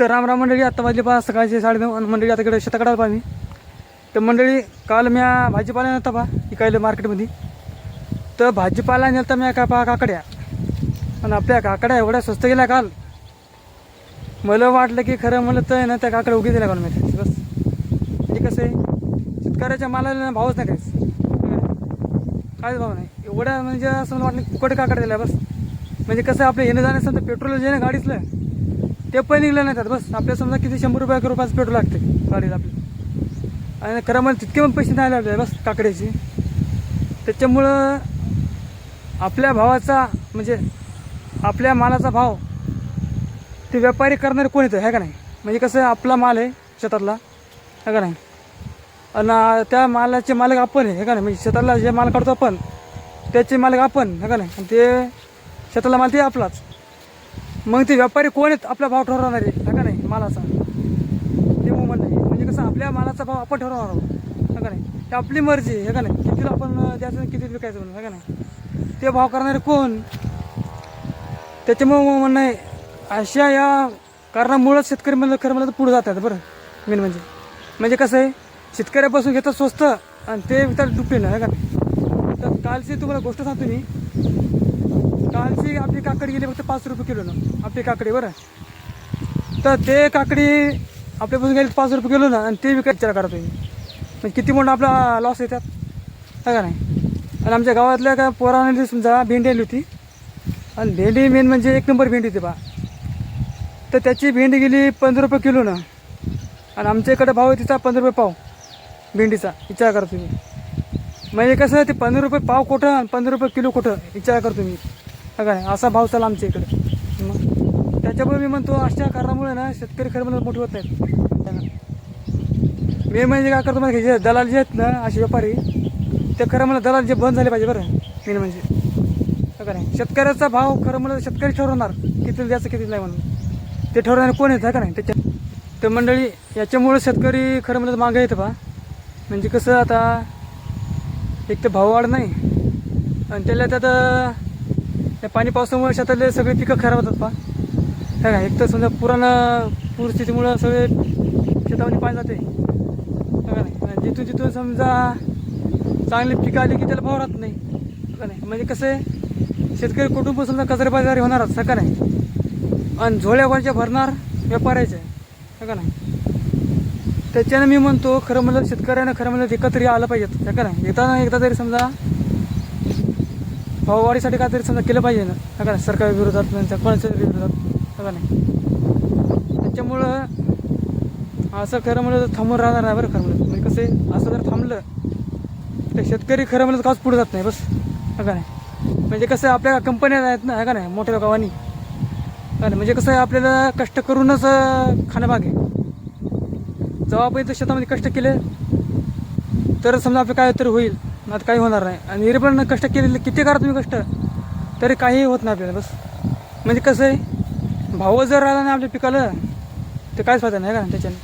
तर रामराम मंडळी आता वाजले पहा सकाळचे साडेनऊ मंडळी आता इकडे शेताकडे पहा मी. तर मंडळी काल म्या भाजीपाला नव्हता पहा इकायला मार्केटमध्ये. तर भाजीपाला नेलता म्या का पहा काकड्या. आणि आपल्या काकड्या एवढ्या स्वस्त गेल्या काल. मला वाटलं की खरं म्हणलं तर ना त्या काकड्या उगी दिल्या काल मी. बस. म्हणजे कसं आहे शेतकऱ्याच्या मालाला ना भावच नाही काहीच. काहीच भाव नाही. एवढ्या म्हणजे असं मला वाटलं कुठे काकड्या दिल्या बस. म्हणजे कसं आपलं येणं जाणं समजा पेट्रोल जे ना गाडीतलं. ते पण निघलं नाही त्यात बस आपल्या समजा किती शंभर रुपया एक रुपयाचं पेट्रोल लागते गाडीला आपली. आणि खरं मला तितके पण पैसे नाही लागले बस काकड्याची. त्याच्यामुळं आपल्या भावाचा म्हणजे आपल्या मालाचा भाव ते व्यापारी करणारे कोण येतं आहे का नाही? म्हणजे कसं आपला माल आहे शेतातला आहे का नाही? आणि त्या मालाचे मालक आपण आहे हे का नाही? म्हणजे शेतातला जे माल काढतो आपण त्याचे मालक आपण आहे का नाही? आणि ते शेतातला माल ते आपलाच. मग ते व्यापारी कोण आहेत? आपला भाव ठरवणार आहे. का नाही मालाचा. ते मोमेंट नाही. म्हणजे कसं आपल्या मालाचा भाव आपण ठरवणार आहोत. है का नाही. ते आपली मर्जी आहे का नाही? कितीला आपण द्यायचं किती विकायचं म्हणून का नाही? ते भाव करणारे कोण? त्याच्यामुळे मग म्हणणं आहे अशा या कारणामुळंच शेतकरी म्हणलं खरं म्हणलं तर पुढे जातात बरं. मेन म्हणजे. म्हणजे कसं आहे शेतकऱ्यापासून घेतात स्वस्त आणि ते विकतात दुपटीनं आहे का नाही? तर कालची तुम्हाला गोष्ट सांगतो मी. कालची आपली काकडी गेली फक्त पाच रुपये किलो ना. आपली काकडी बरं. तर ते काकडी आपल्यापासून गेली पाच रुपये किलो ना आणि ते विकायचा विचार करतो म्हणजे किती मोठा आपला लॉस येतात आहे का नाही? आणि आमच्या गावातल्या का पोराने समजा भेंडी आली होती. आणि भेंडी मेन म्हणजे एक नंबर भेंडी होती बा. तर त्याची भेंडी गेली पंधरा रुपये किलो ना. आणि आमच्या इकडे भाव आहे तिचा पंधरा रुपये पाव. भेंडीचा विचार करतो मी म्हणजे कसं ते पंधरा रुपये पाव कुठं आणि पंधरा रुपये किलो कुठं विचार करतो मी काय असा भाव चाल आमच्या इकडे. मग त्याच्यामुळे मी म्हणतो अशा कारणामुळे ना शेतकरी खरं मला मोठे होत नाहीत. मी म्हणजे काय करतो म्हणजे जे दलाल जे आहेत ना असे व्यापारी ते खरं मला दलाल जे बंद झाले पाहिजे बरं मेन म्हणजे. हा का नाही? शेतकऱ्याचा भाव खरं मला शेतकरी ठरवणार किती द्यायचं किती नाही म्हणून. ते ठरवणार कोण येत का नाही? त्याच्या तर मंडळी याच्यामुळे शेतकरी खरं म्हणलं तर मागं येतं बा. म्हणजे कसं आता एक तर भाव वाढ नाही आणि त्याला त्यात त्या पाणी पावसामुळे शेतातले सगळे पिकं खराब होतात पहा. काय का एक तर समजा पुरानं पूरस्थितीमुळं सगळे शेतामध्ये पाणी जाते. का नाही जिथून जिथून समजा चांगली पिकं आली की त्याला भाव राहत नाही. का नाही म्हणजे कसं आहे शेतकरी कुटुंब समजा कचरे बाजारी होणारच है का नाही. आणि झोळ्यावरच्या भरणार व्यापारायच्या है का नाही. त्याच्यानं मी म्हणतो खरं म्हणलं शेतकऱ्यानं खरं म्हणलं एकत्र आलं पाहिजेत है का नाही. येताना एकदा तरी समजा भाववाढीसाठी काहीतरी समजा केलं पाहिजे ना. हा का सरकार विरोधात त्यांच्या कोणाच्या विरोधात. का नाही? त्याच्यामुळं असं खरं म्हणलं तर थांबून राहणार नाही बरं खरं म्हणलं. म्हणजे कसं आहे असं जर थांबलं तर शेतकरी खरं म्हणलं तर काच पुढे जात नाही बस. हा का नाही? म्हणजे कसं आहे, आपल्या कंपन्या आहेत ना हा का नाही? मोठ्या गावांनी नाही? म्हणजे कसं आहे आपल्याला कष्ट करूनच खाणं भाग आहे जेव्हा आपण इथं शेतामध्ये कष्ट केले तर समजा आपलं काय तरी होईल. आता काही होणार नाही. आणि एरी पण कष्ट केलेले किती करा तुम्ही कष्ट? तरी काही होत नाही आपल्याला बस. म्हणजे कसं आहे भाव जर राहिला नाही आपल्या पिकाला तर काहीच फायदा नाही का त्याच्याने?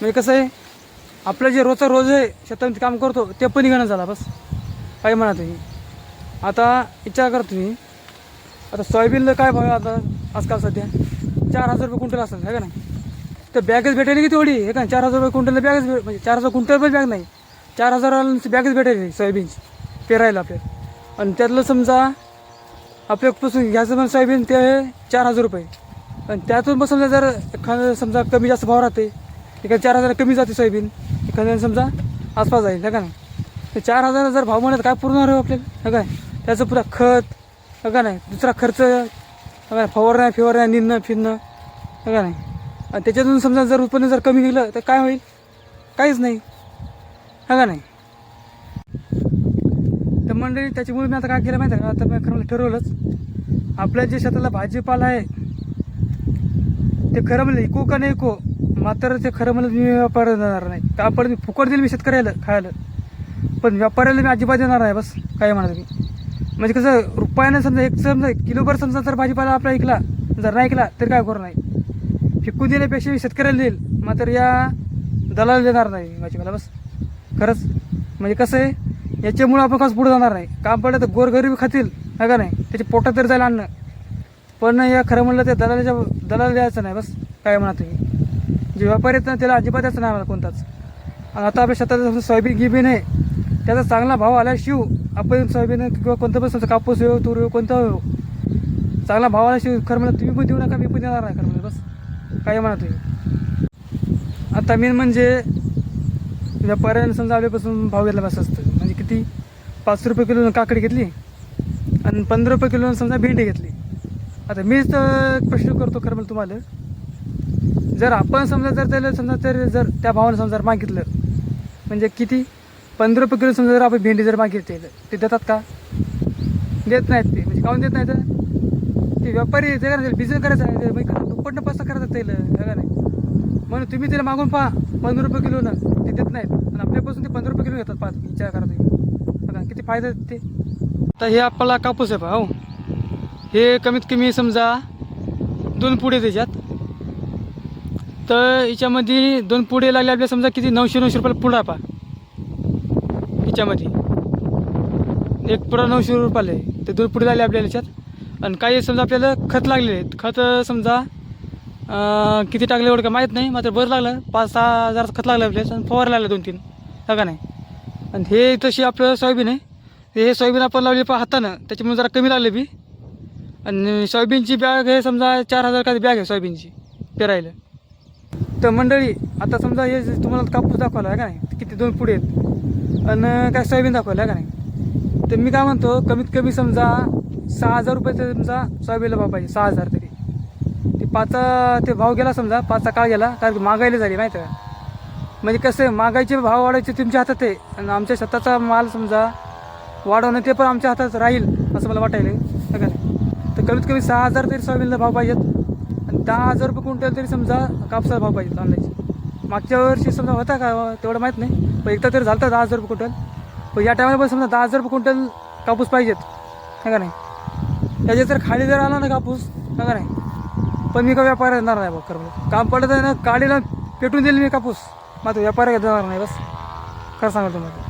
म्हणजे कसं आहे आपलं जे रोजचा रोज आहे शेतामध्ये काम करतो ते पण निघणं झाला बस. काही म्हणा तुम्ही. आता विचार करा तुम्ही. आता सोयाबीनला काय भाव आहे आता आजकाल सध्या? चार हजार रुपये क्विंटल असतात आहे का नाही? तर बॅगच भेटेल की तेवढी हे का चार हजार रुपये क्विंटलला बॅगच भेट म्हणजे चार हजार क्विंटल पण बॅग नाही. चार हजारांची बॅगच भेटायली सोयाबीनची. पेरायला आपल्याला. आणि त्यातलं समजा आपल्यापासून घ्यायचं पण सोयाबीन ते आहे चार हजार रुपये. आणि त्यातून पण समजा जर एखादं समजा कमी जास्त भाव राहते एखाद्या चार हजार कमी जाते सोयाबीन एखाद्या समजा आसपास जाईल है का नाही? ते चार हजार जर भाव म्हणत काय पूर्ण राहू हो आपल्याला? हा काय त्याचं पुरा खत है का नाही? दुसरा खर्च है का नाही? निंदणं फिरणं है का नाही? आणि त्याच्यातून समजा जर उत्पन्न जर कमी निघलं तर काय होईल? काहीच नाही. है का नाही? तर मंडळी त्याच्यामुळे मी आता काय केलं माहिती आहे का? आता मी खरं ठरवलंच. आपल्या जे शेताला भाजीपाला आहे ते खरं म्हणलं इको का नाही इको? मात्र ते खरं म्हणलं मी व्यापार देणार नाही. त्यापर्यंत मी फुकट देईल मी शेतकऱ्याला खायला. पण व्यापाऱ्याला मी अजिबात देणार नाही बस. काय म्हणा तुम्ही? म्हणजे कसं रुपयानं समजा एक समजा किलोभर समजा जर भाजीपाला आपला ऐकला जर नाही ऐकला तरी काय करू नाही. फिकून देण्यापेक्षा मी शेतकऱ्याला देईल. मात्र या दलाल देणार नाही भाजीपाला बस. खरंच म्हणजे कसं आहे याच्यामुळं आपण कसं पुढे जाणार नाही. काम पडलं तर गोरगरीब खातील नाही का नाही? त्याच्या पोटात तरी जायला अन्न पण या खरं म्हणलं ते दलालाच्या दलाला द्यायचं नाही बस काय म्हणा तुम्ही. जे व्यापारी आहेत ना त्याला अजिबात द्यायचं नाही आम्हाला कोणताच. आणि आता आपल्या शेतात समजा सोयाबीन गिबीन आहे त्याचा चांगला भाव आला शिव. आपण सोयाबीन किंवा कोणतं पण समजा कापूस येऊ तूर येऊ कोणता येऊ चांगला भाव आला शिव. खरं म्हणलं तुम्ही पण देऊ नका मी पण देणार नाही खरं म्हणजे बस. काय म्हणा तुम्ही. आता मेन म्हणजे व्यापाऱ्यानं समजा आपल्यापासून भाव घेतला बस असतं. म्हणजे किती? पाच रुपये किलो काकडी घेतली आणि पंधरा रुपये किलो समजा भेंडी घेतली. आता मीच तर प्रश्न करतो खरं मला तुम्हाला. जर आपण समजा जर त्याला समजा तर जर त्या भावानं समजा जर मागितलं म्हणजे किती? पंधरा रुपये किलो समजा जर आपण भेंडी जर मागितली ते देतात का? देत नाहीत ते. म्हणजे काऊन देत नाहीत? ते व्यापारी ते का बिझनेस करायचा आहे ते दुप्पटनं पैसा करायचा त्याला. का नाही? म्हणून तुम्ही त्याला मागून पहा पंधरा रुपये किलो ना. ते देत नाहीत. आणि आपल्यापासून ते पंधरा रुपये किलो घेतात पाच विचार करा तुम्ही. बघा किती फायदा देत ते. आता हे आपला कापूस आहे पहा हो. हे कमीत कमी समजा दोन पुढे त्याच्यात तर याच्यामध्ये दोन पुढे लागले आपल्या समजा किती नऊशे नऊशे रुपयाला पुढा पा याच्यामध्ये. एक पुढा नऊशे रुपयाला आहे. ते दोन पुढे लागले आपल्याला याच्यात. आणि काही समजा आपल्याला खत लागलेले आहेत. खत समजा किती टाकले एवढं का माहीत नाही मात्र बरं लागलं. पाच सहा हजार खत लागलं आपल्यास आणि फवार लागलं दोन तीन हा हो का नाही? आणि हे तशी आपलं सोयाबीन आहे. हे सोयाबीन आपण लावली पण हातानं त्याच्यामुळे जरा कमी लागले बी. आणि सोयाबीनची बॅग हे समजा चार हजार का बॅग आहे सोयाबीनची पेरायला. तर मंडळी आता समजा हे तुम्हाला कापूस दाखवला आहे का नाही? किती दोन पुढे आहेत. आणि काय सोयाबीन दाखवलं आहे का नाही? तर मी काय म्हणतो कमीत कमी समजा सहा हजार रुपये तर समजा सोयाबीनला भाव पाहिजे सहा हजार तरी. ते पाचा ते भाव गेला समजा पाचचा काळ गेला कारण की झाली माहिती आहे. का म्हणजे कसं आहे भाव वाढायचे तुमच्या हातात आहे. आणि आमच्या शेताचा माल समजा वाढवणं ते पण आमच्या हातात राहील असं मला वाटायला का नाही? तर कमीत कमी सहा हजार तरी सोयाबीनला भाव पाहिजेत. आणि दहा हजार रुपये क्विंटल तरी समजा कापसाला भाव पाहिजे अंदाजे मागच्या वर्षी समजा होता का तेवढं माहीत नाही. पण एकदा तरी झालं तर दहा हजार रुपये क्विंटल. पण या टायमाला पण समजा दहा हजार रुपये क्विंटल कापूस पाहिजेत. का नाही? त्याच्यात जर खाली जर आला ना कापूस का नाही? पण मी का व्यापार येणार नाही बघ खरं काम पडत आहे ना काढीला पेटून देईल मी कापूस. मात्र व्यापार देणार नाही बस. खरं सांगा तुम्हाला.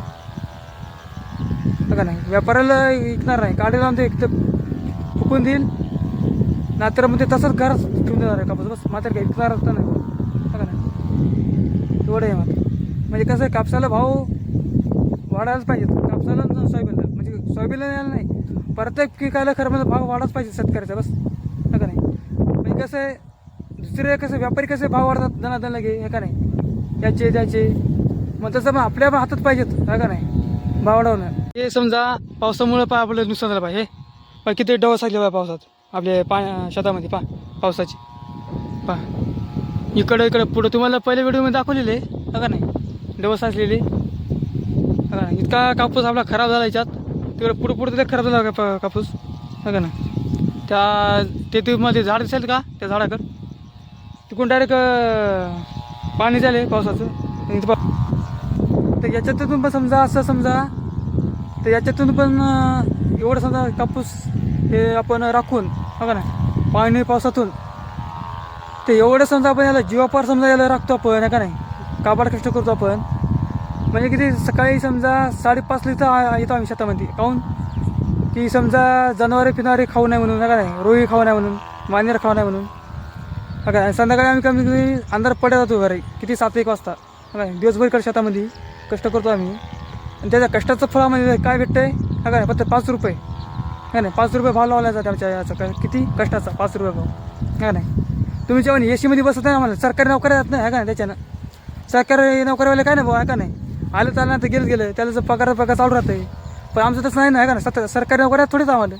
है का नाही व्यापाऱ्याला विकणार नाही. काढीला लावून ते एक तर फुकून देईल. नाहीतर मग ते तसंच घरात ठेवून देणार आहे कापूस. बस मात्र काही विकणार तर नाही. है का नाही एवढं आहे मात्र. म्हणजे कसं आहे कापसाला भाव वाढायलाच पाहिजे. कापसाला सोयाबीनला. म्हणजे सोयाबीनला यायला नाही. प्रत्येक पिकाला खरं म्हणजे भाव वाढाच पाहिजे शेतकऱ्याचा. बस. कसं आहे दुसरे कसं व्यापारी कसे भाव वाढतात दना लगे हे का नाही? याचे त्याचे. मग तसं मग आपल्या हातात पाहिजेत है का नाही? भाव वाढवणं. हे समजा पावसामुळं पा आपलं नुकसान झालं पाहिजे पण किती डवस लागले पाय पावसात. आपल्या पा शेतामध्ये पा पावसाची. पा इकडं इकडं पुढं. तुम्हाला पहिल्या व्हिडिओमध्ये दाखवलेले आहे का नाही? डवस असलेले का? इतका कापूस आपला खराब झाला याच्यात. तिकडं पुढं पुढं तिथे खराब झाला का प- कापूस? हा का ना त्या ते झाड दिसेल का? त्या झाडाकडं? तिकडून डायरेक्ट पाणी झाले पावसाचं. तर याच्यातून पण समजा असं समजा तर याच्यातून पण एवढं समजा कापूस हे आपण राखून बघा का ना पाणी पावसातून. ते एवढं समजा आपण याला जीवापार समजा याला राखतो आपण हो का नाही? काबाड कष्ट करतो आपण. म्हणजे किती सकाळी समजा साडेपाच लिटर येतो आम्ही शेतामध्ये. काहून की समजा जनावरे पिणारे खाऊ नये म्हणून काय का नाही? रोही खाऊ नये म्हणून मांजर खाऊ नये म्हणून. हा आणि संध्याकाळी आम्ही कमी कमी अंधार पडत जातो घरी किती सात एक वाजता. काय दिवसभर इकडे शेतामध्ये कष्ट करतो आम्ही. आणि त्याच्या कष्टाचं फळामध्ये काय भेटतंय? हा काय फक्त पाच रुपये. हा नाही पाच रुपये भाव लावला जातो आमच्या याचा. काय? किती? कष्टाचा पाच रुपये भाव. हा नाही? तुम्ही जेव्हा ए सीमध्ये बसत नाही आम्हाला सरकारी नोकऱ्या जात नाही है का नाही? त्याच्यानं. सरकारी नोकरीवाले काय नाही भाऊ आहे का नाही? आलं चालणार तर गेलं गेलं. त्याला जर पगार पगार चालू राहते पण आमचं तसं नाही ना आहे का नाही? सत सरकारी नोकऱ्या थोडीच आम्हाला.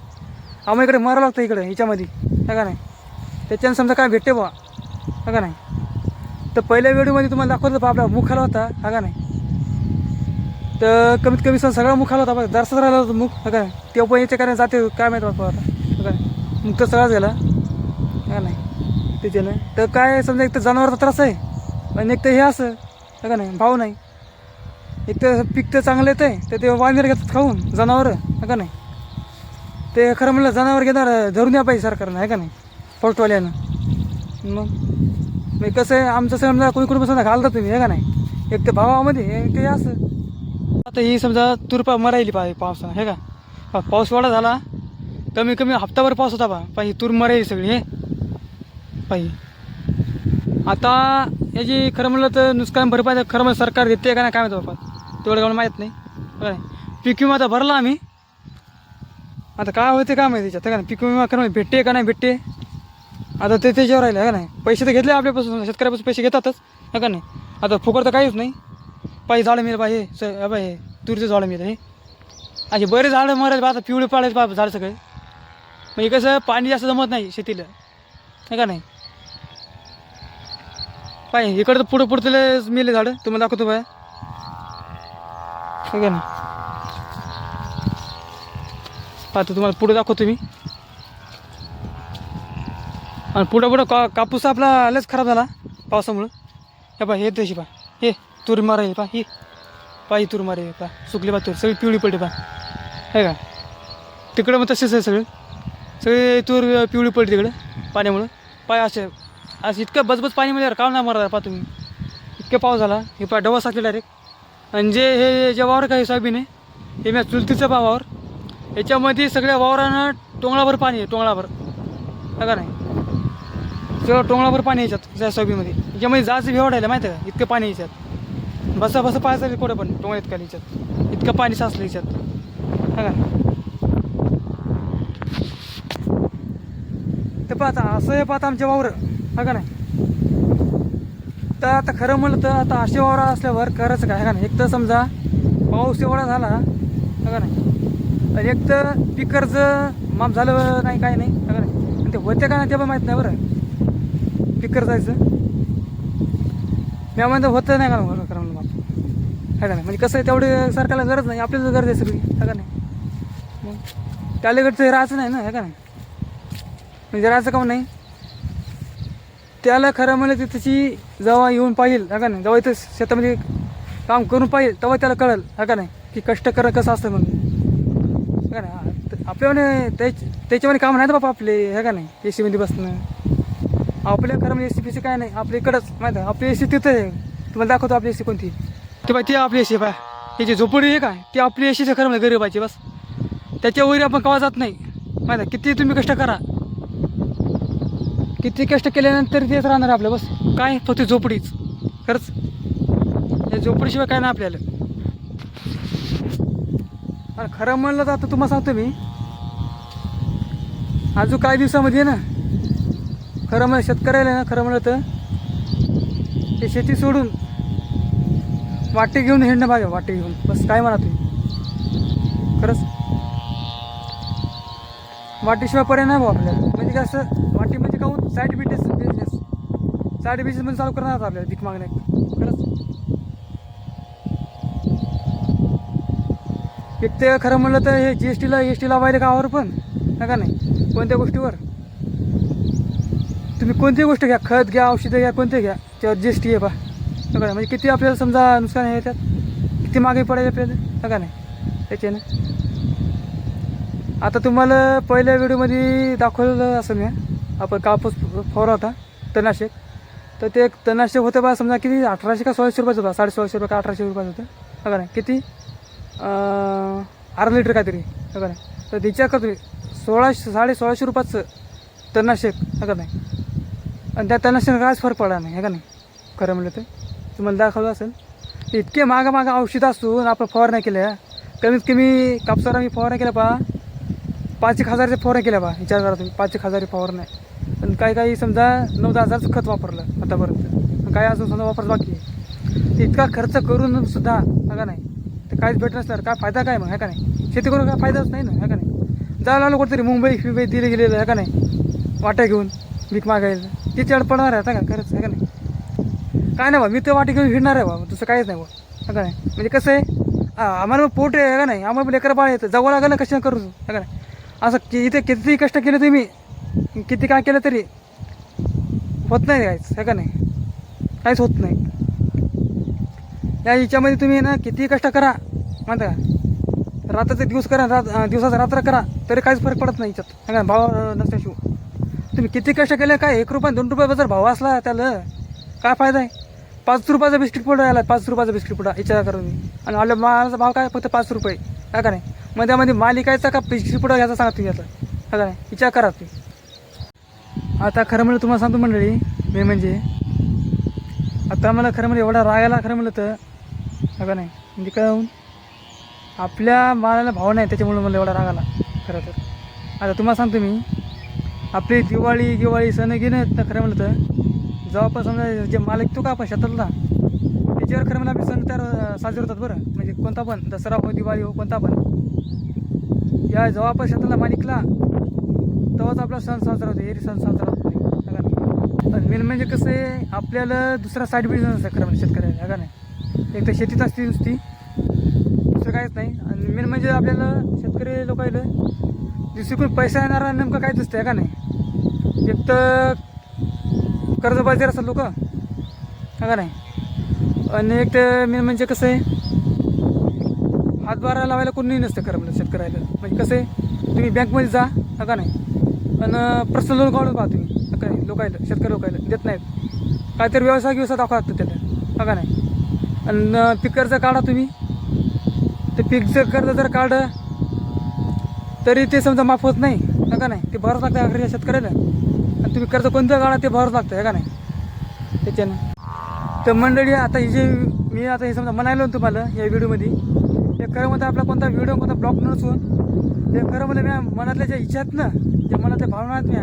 आम्हाला इकडे मरावं लागतं इकडे ह्याच्यामध्ये आहे का नाही? त्याच्यानं समजा काय भेटते बा है का नाही? तर पहिल्या व्हिडिओमध्ये तुम्हाला दाखवलं बा आपला मुखाला होता. हा का नाही? तर कमीत कमी सण सगळा मुखाला होता. बघा दरसाच राहिला होता मुख. हा का नाही? तेव्हा पण याच्या कारण जाते काय माहीत बापा आता. का नाही? मुख तर सगळाच गेला. हा का नाही? त्याच्यानं. तर काय समजा एक तर जनावरचा त्रास आहे. आणि एक तर हे असं. है का नाही? भाव नाही. एक तर पीक तर चांगलं येतं आहे तर ते वानर घेतात खाऊन जनावरं है का नाही? ते खरं म्हणलं जनावर घेणार धरून द्या पाहिजे सरकारनं आहे का नाही? पोस्टवाल्यानं मग? मी कसं आहे आमचं समजा कोणी कोणी समजा घालता तुम्ही आहे का नाही? एक तर भावामध्ये एक ते असं. आता ही समजा तुरपा मरायली पाहिजे पावसानं हे का? पाऊस वाढा झाला कमी कमी हप्ताभर पाऊस होता पा पाहिजे तूर मरायली सगळी हे. पाहिजे आता याची खरं म्हणलं तर नुकसान भरपाई खरं म्हणजे सरकार देते का नाही? काय माहिती बाबा. तेवढं काय माहीत नाही. बरं पीक विमा आता भरला आम्ही. आता काय होते काय माहिती त्याच्यात. का नाही पीक विमा करणं भेटते का नाही भेटते? आता ते त्याच्यावर राहिलं का नाही पैसे तर घेतले आपल्यापासून शेतकऱ्यापासून पैसे घेतातच. आहे का नाही आता फुकट तर काहीच नाही. पाहिजे झाडं मिळेल बा हे स हे तुरीचं झाडं मिळेल हे. असे बरे झाडं मरायचे बा आता पिवळे पाडायचे बा झाडं सगळे. म्हणजे कसं पाणी जास्त जमत नाही शेतीला. आहे का नाही पाय इकडं तर पुढं पुढं मिळले झाडं. तुम्हाला दाखवतो बाय आहे का पाहतो तुम्हाला पुढं दाखवतो मी. आणि पुढं पुढं का कापूस आपला लयच खराब झाला पावसामुळं. हे पा हे तशी पा हे तूर मारा पा हे. पा ही तूर मारे पा सुकली पा तूर सगळी पिवळी पडली पा आहे का? तिकडं मग तसेच आहे सगळं. सगळी तूर पिवळी पडली तिकडं पाण्यामुळं. पाय असे असं इतकं बसबस पाणी यार का नाही मारा पा तुम्ही. इतकं पाऊस झाला. हे पा डबा साचले डायरेक्ट आणि जे हे जे वावर काही सोयाबीन आहे हे मी चुलतीचं पा वावर. याच्यामध्ये सगळ्या वावरानं टोंगळाभर पाणी आहे टोंगळाभर. का नाही? सगळं टोंगळाभर पाणी याच्यात त्या सोयाबीनमध्ये. याच्यामध्ये जास्त भेवड आहे माहिती आहे का? इतकं पाणी याच्यात. बसा बसा पाहायचं कुठं पण टोंगळ इतका याच्यात. इतकं पाणी साचलं याच्यात. है का ते पाहता असं हे पाहता आमच्या वावर. हा का नाही? तर आता खरं म्हणलं तर आता असे वावरा असल्यावर खरंच काय का नाही? एक तर समजा पाऊस एवढा झाला का नाही? एक तर पीक कर्ज माफ झालं नाही काय नाही का नाही? आणि ते होते का नाही ते पण माहीत नाही बरं. पीक कर्जायचं मी म्हणतो होतं नाही का बरं खरं म्हणलं माफ. का नाही? म्हणजे कसं आहे तेवढे सरकारला गरज नाही आपल्याला गरज आहे सगळी का नाही? मग त्यालेकडचं राहायचं नाही ना का नाही? म्हणजे राहायचं का नाही? त्याला खरं म्हणलं तर त्याची जेव्हा येऊन पाहिजे हा का नाही? जेव्हा इथं शेतामध्ये काम करून पाहिजे तेव्हा त्याला कळेल हा का नाही? की कष्ट करणं कसं असतं म्हणून. हा का नाही? हा, त- त्याच्यामध्ये काम नाही ना बाबा आपले हे का नाही? ए सीमध्ये बसणं. आपल्या खरं म्हणजे ए सी पी सी काय नाही आपल्या इकडंच माहिती आहे. आपली ए सी तिथं आहे. तुम्हाला दाखवतो आपली ए सी कोणती. ते बाय ती आपली ए सी बाय त्याची झोपडी आहे. काय ती आपली ए सीचं खरं म्हणजे गरीबाची बस. त्याच्यावर आपण कवा जात नाही. माहिती आहे किती तुम्ही कष्ट करा. किती कष्ट केल्यानंतर तेच राहणार आपलं बस. काय फक्त झोपडीच. खरंच. या झोपडीशिवाय काय नाही आपल्याला. आणि खरं म्हणलं तर आता तुम्हाला सांगतो मी. अजून काही दिवसामध्ये ना खरं म्हणजे शेतकऱ्याला ना खरं म्हणलं तर ते शेती सोडून वाटे घेऊन हिंडणं पाहिजे वाटे घेऊन. बस काय म्हणा तुम्ही. खरंच. वाटेशिवाय पर्याय नाही भाऊ आपल्याला. म्हणजे असं वाटी म्हणजे काहून? Side business business side business मध्ये चालू करणार आपल्याला भीक मागण्या खरंच. एक ते खरं म्हणलं तर हे जी एस टीला एस टी लावायला गावावर पण नका का नाही. कोणत्या गोष्टीवर? तुम्ही कोणती गोष्ट घ्या खत घ्या औषधं घ्या कोणते घ्या त्यावर जी एस टी आहे बा नका का म्हणजे किती आपल्याला समजा नुकसान आहे त्यात? किती मागे पडायचे आपल्याला? नका का नाही. त्याच्यानं. आता तुम्हाला पहिल्या व्हिडिओमध्ये दाखवलेलं असं मी आपण कापूस फवारा होता तणनाशक. तर ते एक तणनाशक होतं बा समजा किती? अठराशे का सोळाशे रुपयाचं होता साडे सोळाशे रुपये का अठराशे रुपयाचं होतं हो का नाही? किती? अर्धा लिटर काहीतरी हो का नाही? तर विचार करतो सोळाशे साडे सोळाशे रुपयाचं तणनाशक हो का नाही? आणि त्या तणनाशक कायच फरक पडला नाही हे का नाही? खरं म्हणलं तर. तुम्हाला दाखवलं असेल. इतके मागं मागं औषधं असून आपण फवारण्या केल्या. कमीत कमी कापसावर आम्ही फवारण्या केल्या पहा. पाच एक हजारच्या फवारण्या केल्या बा विचार करा तुम्ही पाच एक हजार फवारण्या पण काही काही समजा नऊ दहा हजारचं खत वापरलं आतापर्यंत. काय अजून समजा वापरत बाकी आहे. इतका खर्च करून सुद्धा का नाही? तर काहीच भेट नसणार काय फायदा काय मग है का नाही? शेती करून काय फायदाच नाही ना है का नाही? जायला लागलो कुठेतरी मुंबई फिबई दिले गेलेलं आहे का नाही? वाट्या घेऊन भीक मागायला. ती चढ पडणार आहे आता का खरंच आहे का नाही? काय नाही बा मी तर वाटी घेऊन फिरणार आहे बा तसं काहीच नाही बा का नाही? म्हणजे कसं आहे आम्हाला मग पोट आहे का नाही? आम्हाला लेकर बाळ येतं जवळ लागेल ना कशा करू का नाही? असं कि इथे किती कष्ट केले तुम्ही? किती काय केलं तरी? होत नाही काहीच आहे का नाही? काहीच होत नाही. या याच्यामध्ये तुम्ही ना किती कष्ट करा म्हणता का? रात्राचे दिवस करा रात दिवसाचा रात्र करा तरी काहीच फरक पडत नाही याच्यात. है का भाव नसल्याशिवाय. तुम्ही किती कष्ट केले काय? एक रुपया दोन रुपयाचा जर भाव असला त्याला काय फायदा आहे? पाच रुपयाचा बिस्किट पुडा आला पाच रुपयाचा बिस्किट पुढा विचार करून आणि आलं मालाचा भाव काय? फक्त पाच रुपये. काय का नाही? मग त्यामध्ये माल का बिस्किट घ्यायचा सांगा तुम्ही आता. का नाही? विचार करा तुम्ही. आता खरं म्हणलं तुम्हाला सांगतो मंडळी मी म्हणजे आता मला खरं म्हणजे एवढा रागायला खरं म्हणलं तर. का नाही? म्हणजे काय आपल्या मालाला भाव नाही त्याच्यामुळे मला एवढा रागाला खरं तर. आता तुम्हाला सांगतो मी आपली दिवाळी दिवाळी सण घेणं तर खरं म्हणलं तर. जेव्हा समजा जे माल विकतो का आपण शेतातला त्याच्यावर खरं म्हणजे आपले सण तर साजरे होतात बरं. म्हणजे कोणता पण दसरा हो दिवाळी हो कोणता पण. या जेव्हा आपण शेतातला तेव्हाच आपला सण साजरा होतो एरी सण साजरा होत. नाही पण मेन म्हणजे कसं आहे आपल्याला दुसरा साईड बिझनेस असतं खरं म्हणजे शेतकऱ्याला है का नाही? एक तर शेतीच असते नुसती. दुसरं काहीच नाही. आणि मेन म्हणजे आपल्याला शेतकरी लोकांना दुसरीकडून पैसा येणारा नेमकं काहीच असतं का नाही? एक तर कर्जबाजार असतात लोक हा का नाही? आणि एक तर मेन म्हणजे कसं आहे हातभारा लावायला कोणी नसतं खरं म्हणजे शेतकऱ्याला. म्हणजे कसं? आहे तुम्ही बँकमध्ये जा नका का नाही? आणि पर्सनल लोन काढून पहा तुम्ही नका नाही? लोकायला शेतकरी लोकायला देत नाहीत. काहीतरी व्यवसाय व्यवसाय दाखवा त्याला. नका का नाही? आणि पीक कर्ज काढा तुम्ही. ते पीकचं कर्ज जर काढलं तरी ते समजा माफ होत नाही. नका का नाही? ते भरावं लागतं अखेरच्या शेतकऱ्याला. आणि तुम्ही कर्ज कोणतं काढा ते भरावं लागतं का नाही? त्याच्यानं. तर मंडळी आता ही जे मी आता हे समजा म्हणायलो तुम्हाला या व्हिडिओमध्ये हे खरं म्हणतात आपला कोणता व्हिडिओ कोणता ब्लॉग नसून ते खरं म्हणजे मी मनातल्या ज्या इच्छा आहेत ना ते मनातल्या भावना आहेत म्या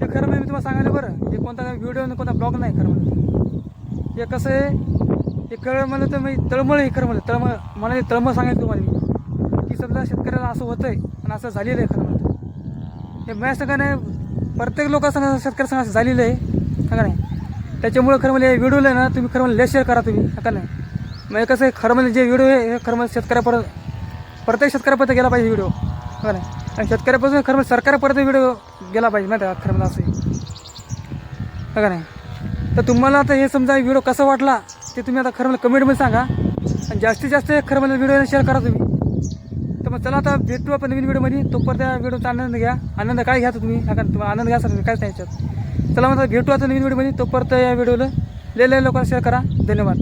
ते खरं म्हणजे मी तुम्हाला सांगायला बरं हे कोणता व्हिडिओ कोणता ब्लॉग नाही खरं म्हणजे हे कसं आहे हे खरं म्हणलं तर मी तळमळ हे खरं म्हणलं तळमळ मला हे तळमळ सांगायचं तुम्हाला मी. की समजा शेतकऱ्याला असं होतं आहे आणि असं झालेलं आहे खरं म्हणतं हे माझ्या संघ नाही प्रत्येक लोकांसंग शेतकऱ्या असं झालेलं आहे है का नाही? त्याच्यामुळं खरं म्हणजे व्हिडिओला ना तुम्ही खरं म्हणजे शेअर करा तुम्ही का नाही. म्हणजे कसं आहे खरं म्हणजे जे व्हिडिओ आहे हे खरं म्हणजे शेतकऱ्यापर्यंत प्रत्येक शेतकऱ्यापर्यंत गेला पाहिजे व्हिडिओ हो नाही आणि शेतकऱ्यापासून खरं म्हणजे सरकारपर्यंत व्हिडिओ गेला पाहिजे माहिती आहे का? खरं म्हणजे असं हो का नाही? तर तुम्हाला आता हे समजा व्हिडिओ कसा वाटला ते तुम्ही आता खरं म्हणजे कमेंटमध्ये सांगा. आणि जास्तीत जास्त खरं म्हणजे व्हिडिओ शेअर करा तुम्ही. तर मग चला आता भेटू आपण नवीन व्हिडिओमध्ये तोपर्यंत त्या व्हिडिओचा आनंद घ्या. आनंद काय घ्या तुम्ही? हा का तुम्हाला आनंद घ्या सर काहीच नाही याच्यात. चला मग आता भेटू आता नवीन व्हिडिओमध्ये तोपर्यंत या व्हिडिओला लय लय लोकांना शेअर करा. धन्यवाद.